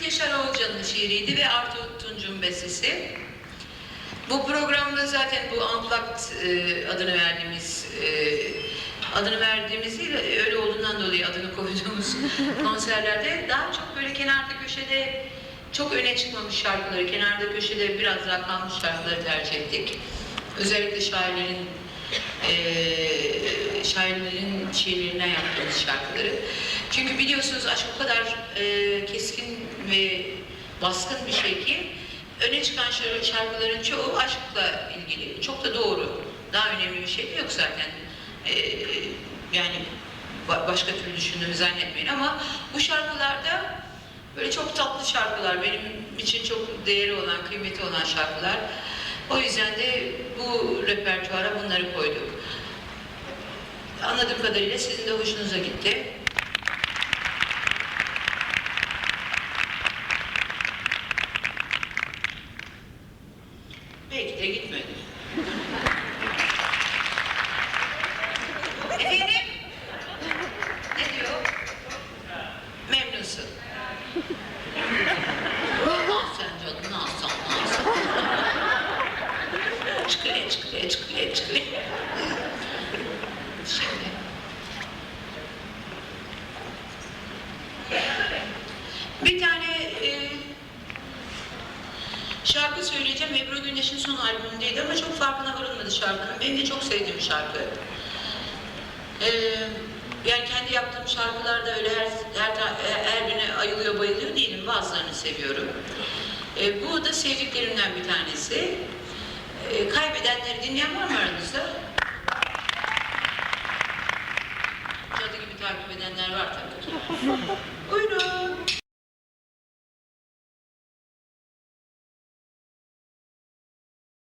Ümit Yaşar Oğulcan'ın şiiriydi ve Artu Tunç'un bestesi. Bu programda zaten bu Unplugged e, adını verdiğimiz e, adını verdiğimiz değil öyle olduğundan dolayı adını koyduğumuz konserlerde daha çok böyle kenarda köşede çok öne çıkmamış şarkıları, kenarda köşede biraz daha kalmış şarkıları tercih ettik. Özellikle şairlerin e, şiirlerinden yaptığımız şarkıları. Çünkü biliyorsunuz aşk o kadar e, keskin ve baskın bir şey ki öne çıkan şarkı- şarkıların çoğu aşkla ilgili. Çok da doğru. Daha önemli bir şey de yok zaten. E, yani ba- başka türlü düşündüğümü zannetmeyin ama bu şarkılarda böyle çok tatlı şarkılar, benim için çok değeri olan, kıymeti olan şarkılar. O yüzden de bu repertuara bunları koyduk. Anladığım kadarıyla sizin de hoşunuza gitti. Belki de gitmedi. Efendim? Ne diyor? Memnunsun. Sen canım nasıl? Çıkıya çıkıya çıkıya çıkıya. Şimdi. Bir tane e, şarkı söyleyeceğim. Ebru Güneş'in son albümündeydi ama çok farkına varılmadı şarkının. Benim de çok sevdiğim bir şarkı. E, yani kendi yaptığım şarkılarda öyle her, her, her birine ayılıyor bayılıyor değilim. Bazılarını seviyorum. E, bu da sevdiklerimden bir tanesi. E, kaybedenleri dinleyen var mı aranızda? Takip edenler var tabii ki. Buyurun.